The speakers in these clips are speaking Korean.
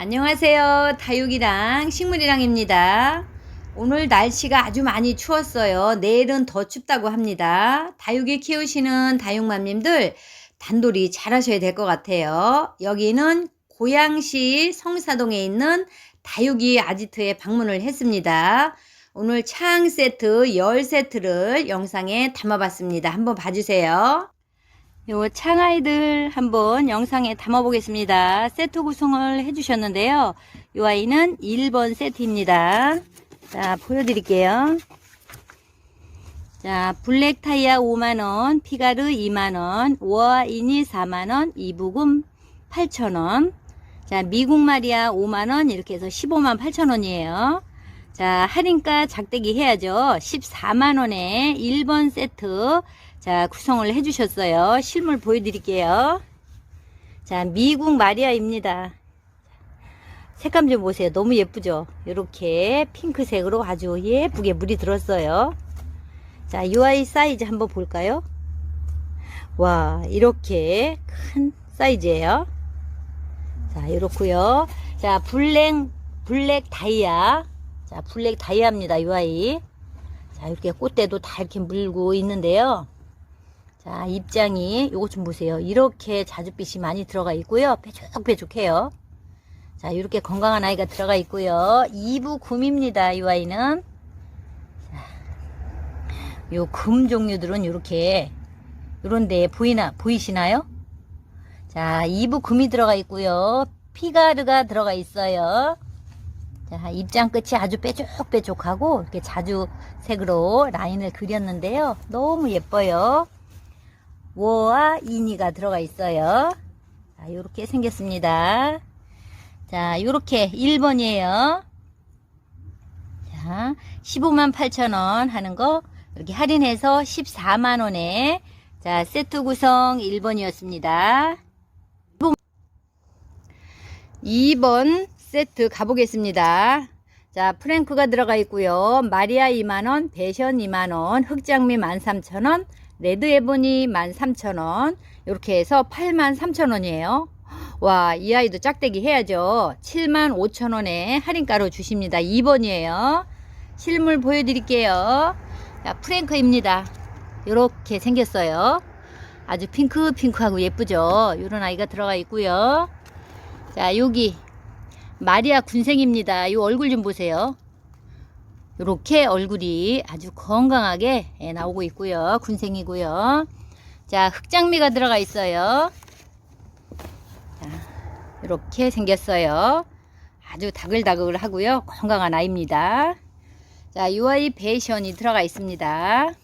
안녕하세요. 다육이랑 식물이랑입니다. 오늘 날씨가 아주 많이 추웠어요. 내일은 더 춥다고 합니다. 다육이 키우시는 다육맘님들 단돌이 잘 하셔야 될 것 같아요. 여기는 고양시 성사동에 있는 다육이 아지트에 방문을 했습니다. 오늘 창 세트 10세트를 영상에 담아봤습니다. 한번 봐주세요. 요 창아이들 한번 영상에 담아 보겠습니다. 세트 구성을 해주셨는데요. 요 아이는 1번 세트입니다. 자, 보여드릴게요. 자, 블랙 타이어 5만원, 피가르 2만원, 워이니 4만원, 이부금 8천원. 자, 미국 마리아 5만원, 이렇게 해서 15만 8천원이에요. 자, 할인가 작대기 해야죠. 14만원에 1번 세트. 자, 구성을 해주셨어요. 실물 보여드릴게요. 자, 미국 마리아입니다. 색감 좀 보세요. 너무 예쁘죠? 이렇게 핑크색으로 아주 예쁘게 물이 들었어요. 자, 이 아이 사이즈 한번 볼까요? 와, 이렇게 큰 사이즈예요. 자, 이렇고요. 자, 블랙 블랙 다이아. 자, 블랙 다이아입니다. 이 아이. 자, 이렇게 꽃대도 다 이렇게 물고 있는데요. 자, 입장이 요거 좀 보세요. 이렇게 자줏빛이 많이 들어가 있고요. 빼죽빼죽해요. 자, 이렇게 건강한 아이가 들어가 있고요. 2부 금입니다. 이 아이는. 자, 요 금 종류들은 이렇게 요런데 보이나 보이시나요? 자, 2부 금이 들어가 있고요. 피가르가 들어가 있어요. 자, 입장 끝이 아주 빼죽빼죽하고 이렇게 자주색으로 라인을 그렸는데요. 너무 예뻐요. 워와 이니가 들어가 있어요. 자, 이렇게 생겼습니다. 자, 요렇게 1번이에요. 자, 15만 8천원 하는 거 이렇게 할인해서 14만원에 자, 세트 구성 1번이었습니다. 2번 세트 가보겠습니다. 자, 프랭크가 들어가 있고요. 마리아 2만원, 배션 2만원, 흑장미 13,000원, 레드 에보니 13,000원. 이렇게 해서 83,000원이에요. 와, 이 아이도 짝대기 해야죠. 75,000원에 할인가로 주십니다. 2번이에요. 실물 보여드릴게요. 자, 프랭크입니다. 이렇게 생겼어요. 아주 핑크핑크하고 예쁘죠. 이런 아이가 들어가 있고요. 자, 여기 마리아 군생입니다. 이 얼굴 좀 보세요. 이렇게 얼굴이 아주 건강하게 예, 나오고 있고요. 군생이고요. 자, 흑장미가 들어가 있어요. 자, 이렇게 생겼어요. 아주 다글다글 하고요. 건강한 아이입니다. 자, 이 아이 베이션이 들어가 있습니다. 자,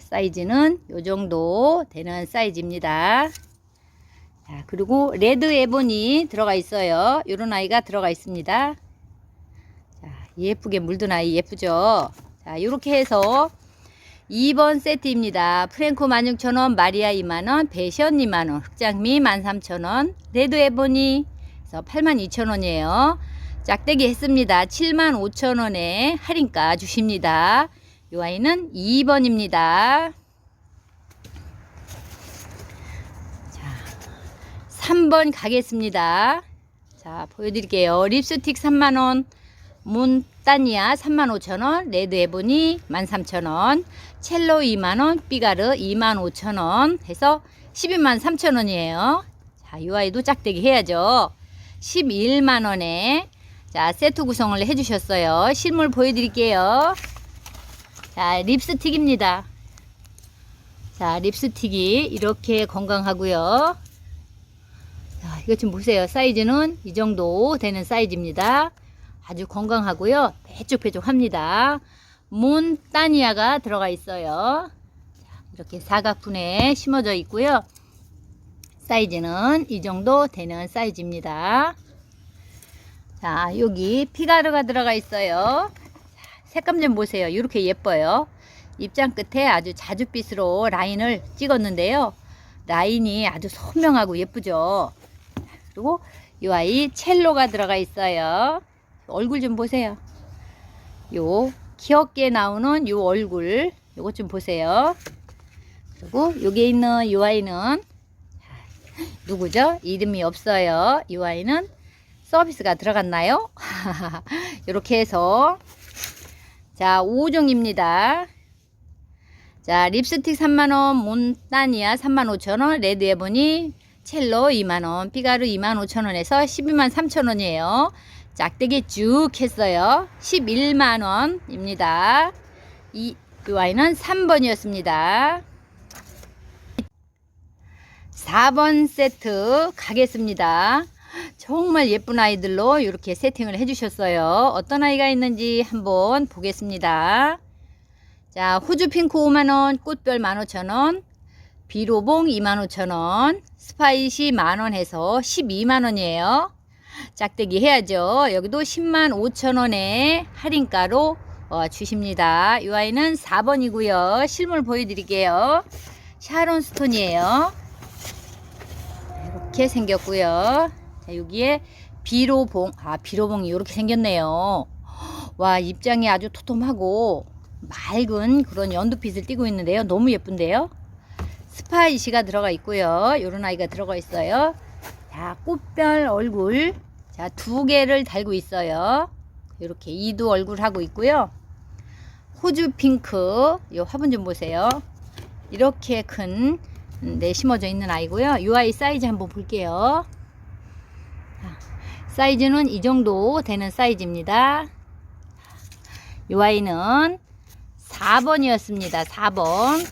사이즈는 요 정도 되는 사이즈입니다. 자, 그리고 레드 에본이 들어가 있어요. 요런 아이가 들어가 있습니다. 자, 예쁘게 물든 아이 예쁘죠? 자, 요렇게 해서 2번 세트입니다. 프랭코 16,000원, 마리아 2만원, 베션 2만원, 흑장미 13,000원, 레드 에보니 82,000원이에요. 짝대기 했습니다. 75,000원에 할인가 주십니다. 요 아이는 2번입니다. 3번 가겠습니다. 자, 보여드릴게요. 립스틱 3만원, 문 따니아 35,000원, 레드 에보니 13,000원, 첼로 2만원, 삐가르 25,000원 해서 12만 3천원이에요. 자, 이 아이도 짝대기 해야죠. 11만원에 자, 세트 구성을 해주셨어요. 실물 보여드릴게요. 자, 립스틱입니다. 자, 립스틱이 이렇게 건강하고요. 자, 이것 좀 보세요. 사이즈는 이 정도 되는 사이즈입니다. 아주 건강하고요. 빼쭉빼쭉합니다. 몬따니아가 들어가 있어요. 자, 이렇게 사각분에 심어져 있고요. 사이즈는 이 정도 되는 사이즈입니다. 자, 여기 피가르가 들어가 있어요. 자, 색감 좀 보세요. 이렇게 예뻐요. 입장 끝에 아주 자줏빛으로 라인을 찍었는데요. 라인이 아주 선명하고 예쁘죠. 그리고 이 아이 첼로가 들어가 있어요. 얼굴 좀 보세요. 요 귀엽게 나오는 요 얼굴 요것 좀 보세요. 그리고 여기 있는 이 아이는 누구죠? 이름이 없어요. 이 아이는 서비스가 들어갔나요? 이렇게 해서 자 5종입니다. 자 립스틱 3만원, 몬타니아 35,000원, 레드 에보니 첼로 2만원, 피가르 25,000원에서 12만 3천원이에요. 짝대기 쭉 했어요. 11만원입니다. 이, 이 와인은 3번이었습니다. 4번 세트 가겠습니다. 정말 예쁜 아이들로 이렇게 세팅을 해주셨어요. 어떤 아이가 있는지 한번 보겠습니다. 자, 호주 핑크 5만원, 꽃별 15,000원, 비로봉 25,000원, 스파이시 만원 해서 12만원이에요. 짝대기 해야죠. 여기도 10만 5천원에 할인가로 어, 주십니다. 이 아이는 4번이고요. 실물 보여드릴게요. 샤론 스톤이에요. 이렇게 생겼고요. 자, 여기에 비로봉, 아, 비로봉이 이렇게 생겼네요. 와, 입장이 아주 토톰하고 맑은 그런 연두빛을 띠고 있는데요. 너무 예쁜데요. 스파이시가 들어가 있고요. 요런 아이가 들어가 있어요. 자, 꽃별 얼굴. 자, 두 개를 달고 있어요. 이렇게 이두 얼굴 하고 있고요. 호주 핑크. 요 화분 좀 보세요. 이렇게 큰, 음, 네, 심어져 있는 아이고요. 이 아이 사이즈 한번 볼게요. 자, 사이즈는 이 정도 되는 사이즈입니다. 이 아이는 4번이었습니다. 4번.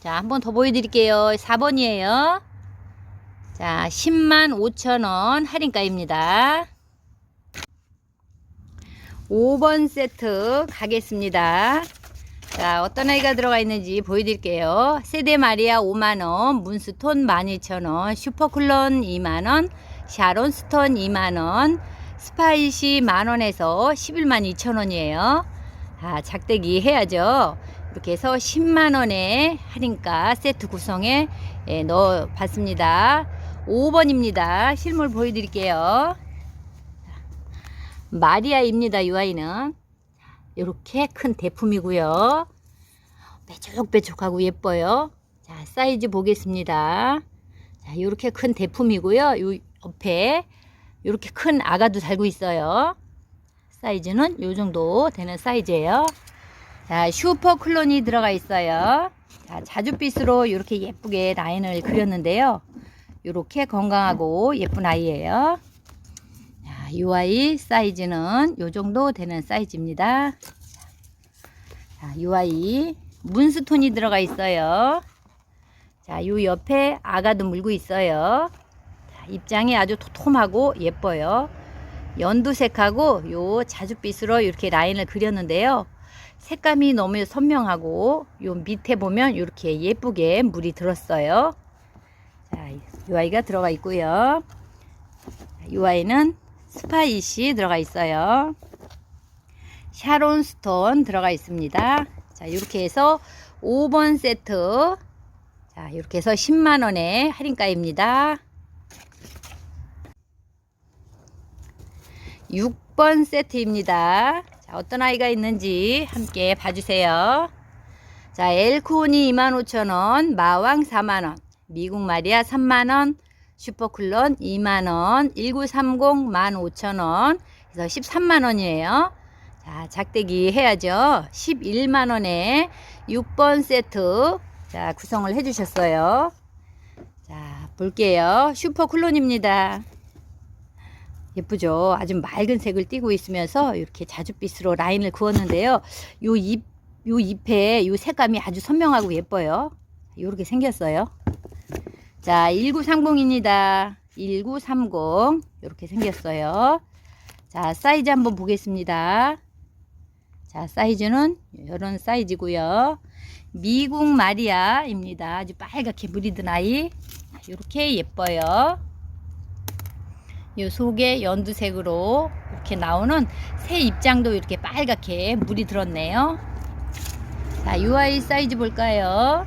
자, 한번 더 보여드릴게요. 4번이에요. 자, 10만 5천원 할인가입니다. 5번 세트 가겠습니다. 자, 어떤 아이가 들어가 있는지 보여드릴게요. 세대 마리아 5만원, 문스톤 12,000원, 슈퍼쿨런 2만원, 샤론 스톤 2만원, 스파이시 만원에서 11만 2천원이에요. 아, 작대기 해야죠. 이렇게 해서 10만원에 할인가 세트 구성에 예, 넣어 봤습니다. 5번입니다. 실물 보여드릴게요. 마리아입니다. 이 아이는. 이렇게 큰 대품이고요. 빼족빼족하고 예뻐요. 자, 사이즈 보겠습니다. 자, 이렇게 큰 대품이고요. 요 옆에 이렇게 큰 아가도 달고 있어요. 사이즈는 요 정도 되는 사이즈예요. 자, 슈퍼 클론이 들어가 있어요. 자, 자주빛으로 이렇게 예쁘게 라인을 그렸는데요. 이렇게 건강하고 예쁜 아이예요. 자, 이 아이 사이즈는 요 정도 되는 사이즈입니다. 자, 이 아이 문스톤이 들어가 있어요. 자, 요 옆에 아가도 물고 있어요. 자, 입장이 아주 토톰하고 예뻐요. 연두색하고 요 자주빛으로 이렇게 라인을 그렸는데요. 색감이 너무 선명하고 요 밑에 보면 이렇게 예쁘게 물이 들었어요. 자, 이 아이가 들어가 있고요. 이 아이는 스파이시 들어가 있어요. 샤론 스톤 들어가 있습니다. 자, 이렇게 해서 5번 세트. 자, 이렇게 해서 10만 원의 할인가입니다. 6번 세트입니다. 자, 어떤 아이가 있는지 함께 봐주세요. 자, 엘코니 25,000원, 마왕 4만원, 미국 마리아 3만원, 슈퍼쿨런 2만원, 1930 15,000원, 그래서 13만원이에요. 자, 작대기 해야죠. 11만원에 6번 세트, 자, 구성을 해주셨어요. 자, 볼게요. 슈퍼쿨론입니다. 예쁘죠? 아주 맑은 색을 띠고 있으면서 이렇게 자주빛으로 라인을 그었는데요. 요 잎, 요 잎에 요 색감이 아주 선명하고 예뻐요. 이렇게 생겼어요. 자, 1930입니다. 1930. 이렇게 생겼어요. 자, 사이즈 한번 보겠습니다. 자, 사이즈는 이런 사이즈고요. 미국 마리아입니다. 아주 빨갛게 물이 든 아이. 이렇게 예뻐요. 이 속에 연두색으로 이렇게 나오는 새 입장도 이렇게 빨갛게 물이 들었네요. 자, UI 사이즈 볼까요?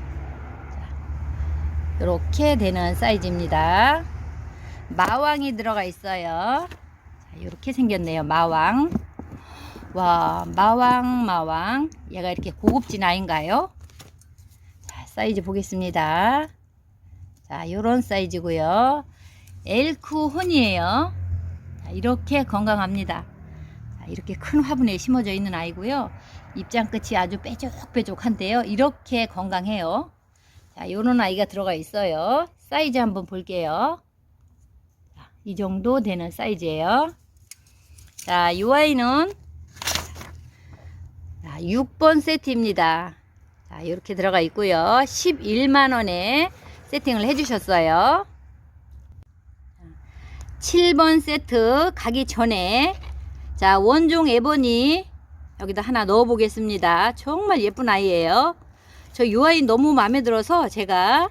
자, 이렇게 되는 사이즈입니다. 마왕이 들어가 있어요. 자, 이렇게 생겼네요. 마왕. 와, 마왕, 마왕. 얘가 이렇게 고급진 아인가요? 자, 사이즈 보겠습니다. 자, 요런 사이즈고요. 엘크 혼이에요. 자, 이렇게 건강합니다. 자, 이렇게 큰 화분에 심어져 있는 아이고요. 입장 끝이 아주 뾰족뾰족한데요. 이렇게 건강해요. 자, 요런 아이가 들어가 있어요. 사이즈 한번 볼게요. 자, 이 정도 되는 사이즈예요. 자, 이 아이는 자, 6번 세트입니다. 자, 이렇게 들어가 있고요. 11만 원에 세팅을 해 주셨어요. 7번 세트 가기 전에 자, 원종 에보니 여기다 하나 넣어 보겠습니다. 정말 예쁜 아이예요. 저 요 아이 너무 마음에 들어서 제가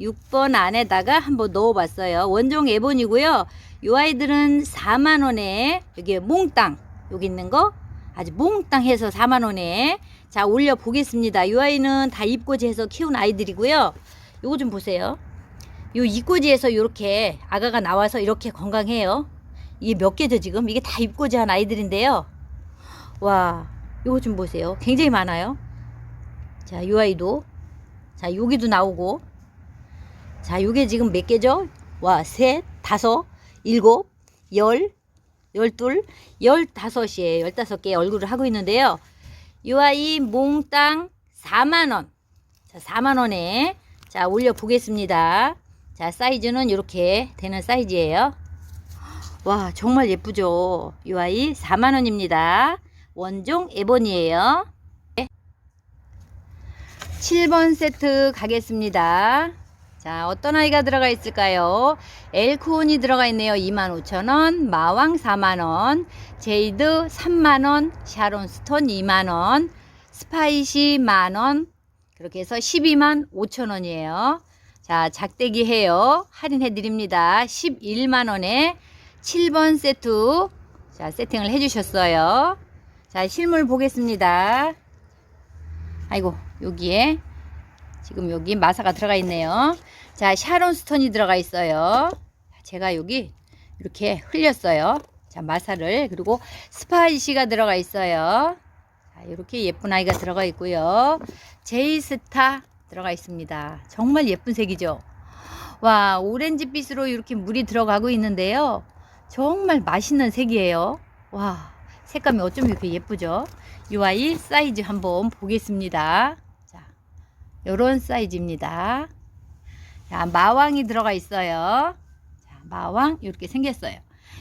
6번 안에다가 한번 넣어 봤어요. 원종 에보니고요. 요 아이들은 4만 원에 여기 몽땅 여기 있는 거 아주 몽땅 해서 4만 원에 자 올려 보겠습니다. 요 아이는 다 입고지에서 키운 아이들이고요. 요거 좀 보세요. 요 입고지에서 이렇게 아가가 나와서 이렇게 건강해요. 이게 몇 개죠 지금? 이게 다 입고지한 아이들인데요. 와, 요거 좀 보세요. 굉장히 많아요. 자, 요 아이도 자 여기도 나오고 자 요게 지금 몇 개죠? 와, 셋, 다섯, 일곱, 열, 열둘, 열다섯이에요. 열다섯 개 얼굴을 하고 있는데요. 요 아이 몽땅 4만 원. 자, 4만 원에 자 올려 보겠습니다. 자, 사이즈는 이렇게 되는 사이즈예요. 와, 정말 예쁘죠? 이 아이 4만 원입니다. 원종 에본이에요. 7번 세트 가겠습니다. 자, 어떤 아이가 들어가 있을까요? 엘코온이 들어가 있네요. 25,000원, 마왕 4만원, 제이드 3만원, 샤론스톤 2만원, 스파이시 만원, 그렇게 해서 12만 5천원이에요. 자, 작대기 해요. 할인해 드립니다. 11만원에 7번 세트. 자, 세팅을 해 주셨어요. 자, 실물 보겠습니다. 아이고, 여기에 지금 여기 마사가 들어가 있네요. 자, 샤론 스톤이 들어가 있어요. 제가 여기 이렇게 흘렸어요. 자, 마사를. 그리고 스파이시가 들어가 있어요. 자, 이렇게 예쁜 아이가 들어가 있고요. 제이스타 들어가 있습니다. 정말 예쁜 색이죠. 와, 오렌지빛으로 이렇게 물이 들어가고 있는데요. 정말 맛있는 색이에요. 와, 색감이 어쩜 이렇게 예쁘죠? 이 아이 사이즈 한번 보겠습니다. 자, 요런 사이즈입니다. 자, 마왕이 들어가 있어요. 자, 마왕 이렇게 생겼어요.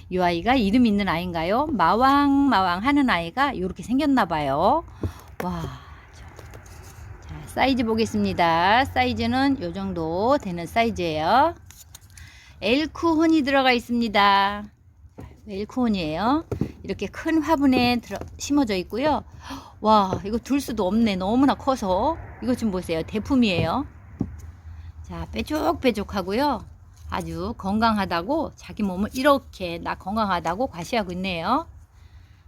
이 아이가 이름 있는 아이인가요? 마왕 마왕 하는 아이가 이렇게 생겼나 봐요. 와. 자, 사이즈 보겠습니다. 사이즈는 요 정도 되는 사이즈예요. 엘쿠혼이 들어가 있습니다. 엘쿠혼이에요. 이렇게 큰 화분에 들어, 심어져 있고요. 와, 이거 둘 수도 없네. 너무나 커서. 이거 좀 보세요. 대품이에요. 자, 빼족빼족하고요. 아주 건강하다고 자기 몸을 이렇게 나 건강하다고 과시하고 있네요.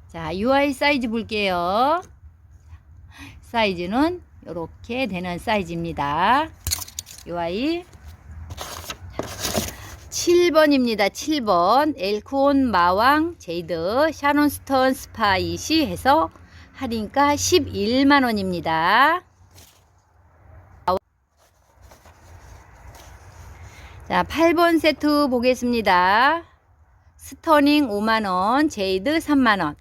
자, UI 사이즈 볼게요. 사이즈는 이렇게 되는 사이즈입니다. UI 7번입니다. 7번 엘코온 마왕 제이드 샤론스톤 스파이시 해서 할인가 11만 원입니다. 자, 8번 세트 보겠습니다. 스터닝 5만원, 제이드 3만원,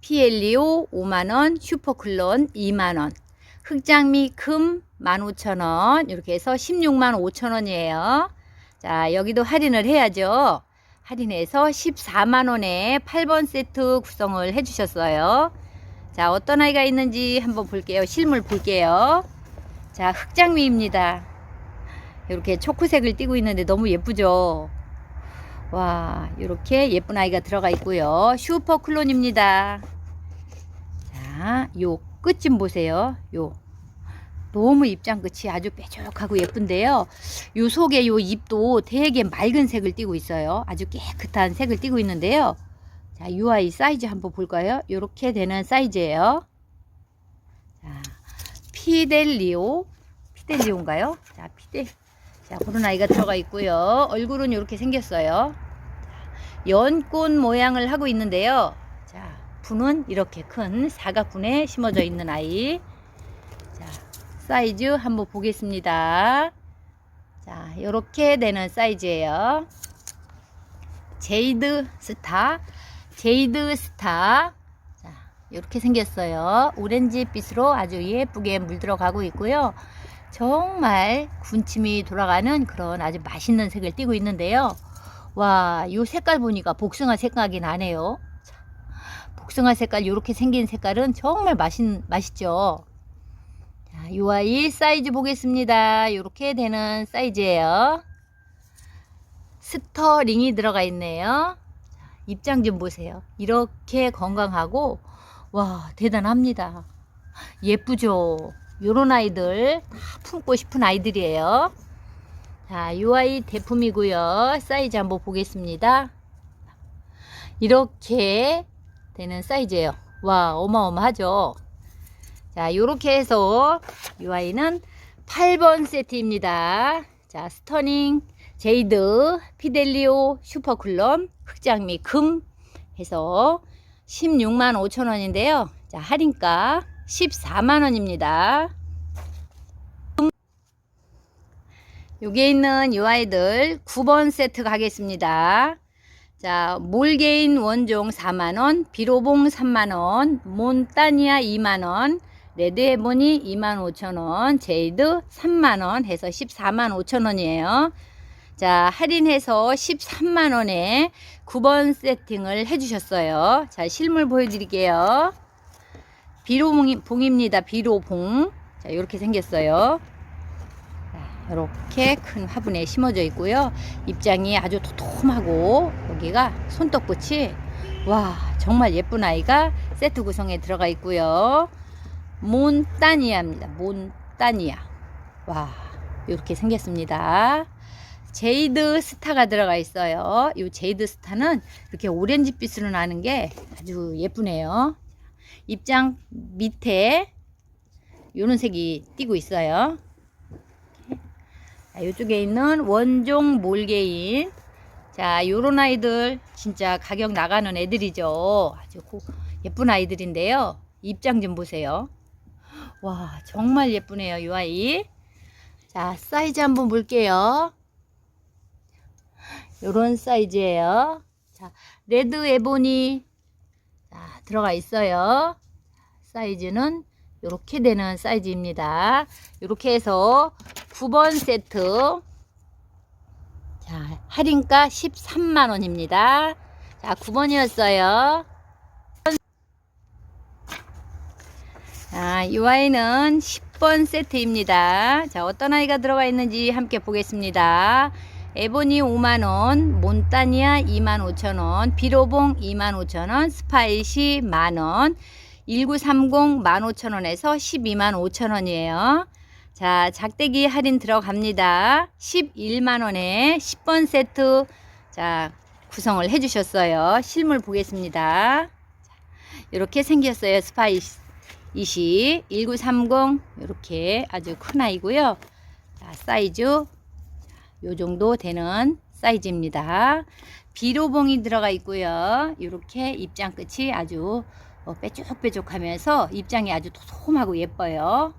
피엘리오 5만원, 슈퍼클론 2만원, 흑장미 금 15,000원, 이렇게 해서 16만 5천원이에요. 자, 여기도 할인을 해야죠. 할인해서 14만원에 8번 세트 구성을 해주셨어요. 자, 어떤 아이가 있는지 한번 볼게요. 실물 볼게요. 자, 흑장미입니다. 이렇게 초코색을 띠고 있는데 너무 예쁘죠? 와, 이렇게 예쁜 아이가 들어가 있고요. 슈퍼 클론입니다. 자, 요 끝 좀 보세요. 요. 너무 입장 끝이 아주 뾰족하고 예쁜데요. 요 속에 요 잎도 되게 맑은 색을 띠고 있어요. 아주 깨끗한 색을 띠고 있는데요. 자, 요 아이 사이즈 한번 볼까요? 요렇게 되는 사이즈예요. 자, 피델리오. 피델리오인가요? 자, 피델. 자, 그런 아이가 들어가 있고요. 얼굴은 이렇게 생겼어요. 연꽃 모양을 하고 있는데요. 자, 분은 이렇게 큰 사각분에 심어져 있는 아이. 자, 사이즈 한번 보겠습니다. 자, 이렇게 되는 사이즈예요. 제이드 스타, 제이드 스타. 자, 이렇게 생겼어요. 오렌지빛으로 아주 예쁘게 물들어가고 있고요. 정말 군침이 돌아가는 그런 아주 맛있는 색을 띠고 있는데요. 와, 이 색깔 보니까 복숭아 색깔이 나네요. 자, 복숭아 색깔, 이렇게 생긴 색깔은 정말 맛있, 맛있죠. 자, 이 아이 사이즈 보겠습니다. 이렇게 되는 사이즈예요. 스터링이 들어가 있네요. 자, 입장 좀 보세요. 이렇게 건강하고 와 대단합니다. 예쁘죠. 요런 아이들 다 품고 싶은 아이들이에요. 자, 이 아이 대품이고요. 사이즈 한번 보겠습니다. 이렇게 되는 사이즈예요. 와 어마어마하죠. 자, 요렇게 해서 이 아이는 8번 세트입니다. 자, 스터닝, 제이드, 피델리오, 슈퍼쿨럼, 흑장미, 금 해서 16만 5천 원인데요. 자, 할인가 14만 원입니다. 여기에 있는 이 아이들 9번 세트 가겠습니다. 자, 몰게인 원종 4만원, 비로봉 3만원, 몬타니아 2만원, 레드헤본이 25,000원, 제이드 3만원 해서 14만 5천원이에요. 자, 할인해서 13만원에 9번 세팅을 해주셨어요. 자, 실물 보여드릴게요. 비로봉입니다. 비로봉. 자, 이렇게 생겼어요. 이렇게 큰 화분에 심어져 있고요. 입장이 아주 도톰하고 여기가 손톱끝이 와 정말 예쁜 아이가 세트 구성에 들어가 있고요. 몬따니아입니다. 몬따니아. 와 이렇게 생겼습니다. 제이드 스타가 들어가 있어요. 이 제이드 스타는 이렇게 오렌지빛으로 나는 게 아주 예쁘네요. 입장 밑에 요런 색이 띄고 있어요. 자, 이쪽에 있는 원종 몰개인. 자, 요런 아이들 진짜 가격 나가는 애들이죠. 아주 고, 예쁜 아이들인데요. 입장 좀 보세요. 와, 정말 예쁘네요, 이 아이. 자, 사이즈 한번 볼게요. 요런 사이즈예요. 자, 레드 에보니 자, 들어가 있어요. 사이즈는 이렇게 되는 사이즈입니다. 이렇게 해서 9번 세트 자 할인가 13만원입니다. 자 9번이었어요. 자, 이 아이는 10번 세트입니다. 자, 어떤 아이가 들어가 있는지 함께 보겠습니다. 에보니 5만원, 몬타니아 2만 5천원, 비로봉 2만 5천원, 스파이시 만원, 1930 15,000원에서 12만 5천원이에요. 자, 작대기 할인 들어갑니다. 11만원에 10번 세트, 자, 구성을 해주셨어요. 실물 보겠습니다. 이렇게 생겼어요. 스파이시. 1930 이렇게 아주 큰 아이고요. 자, 사이즈 요 정도 되는 사이즈입니다. 비로봉이 들어가 있고요. 이렇게 입장 끝이 아주 어, 빼쭉빼쭉하면서 입장이 아주 도톰하고 예뻐요.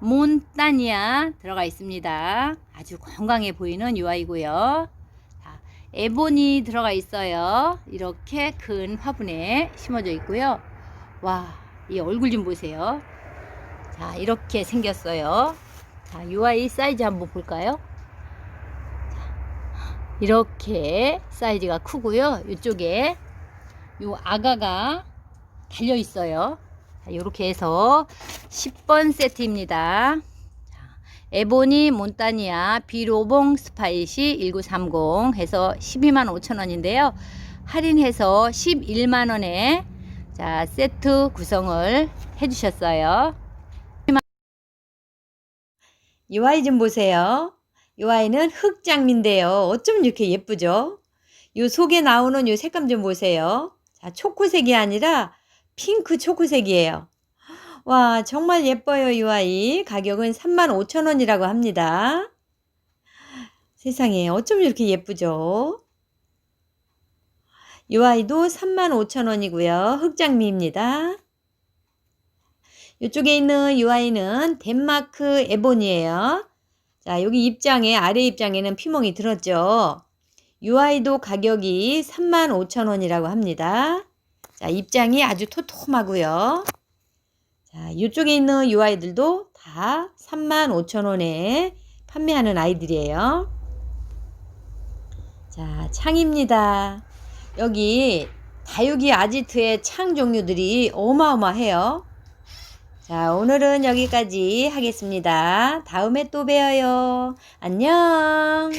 몬타니아 들어가 있습니다. 아주 건강해 보이는 요 아이고요. 자, 에보니 들어가 있어요. 이렇게 큰 화분에 심어져 있고요. 와, 이 얼굴 좀 보세요. 자, 이렇게 생겼어요. 자, 요 아이 사이즈 한번 볼까요? 자, 이렇게 사이즈가 크고요. 이쪽에 요 아가가 달려 있어요. 자, 이렇게 해서 10번 세트입니다. 자, 에보니 몬타니아 비로봉 스파이시 1930 해서 12만 5천 원인데요. 할인해서 11만 원에 자, 세트 구성을 해 주셨어요. 이 아이 좀 보세요. 이 아이는 흑장미인데요. 어쩜 이렇게 예쁘죠? 요 속에 나오는 요 색감 좀 보세요. 자, 초코색이 아니라 핑크 초코색이에요. 와, 정말 예뻐요, 이 아이. 가격은 35,000원이라고 합니다. 세상에, 어쩜 이렇게 예쁘죠? 이 아이도 35,000원이고요. 흑장미입니다. 이쪽에 있는 이 아이는 덴마크 에본이에요. 자, 여기 입장에, 아래 입장에는 피멍이 들었죠. 이 아이도 가격이 35,000원이라고 합니다. 자, 입장이 아주 토톰하고요. 자, 이쪽에 있는 이 아이들도 다 35,000원에 판매하는 아이들이에요. 자, 창입니다. 여기 다육이 아지트의 창 종류들이 어마어마해요. 자, 오늘은 여기까지 하겠습니다. 다음에 또 봬요. 안녕.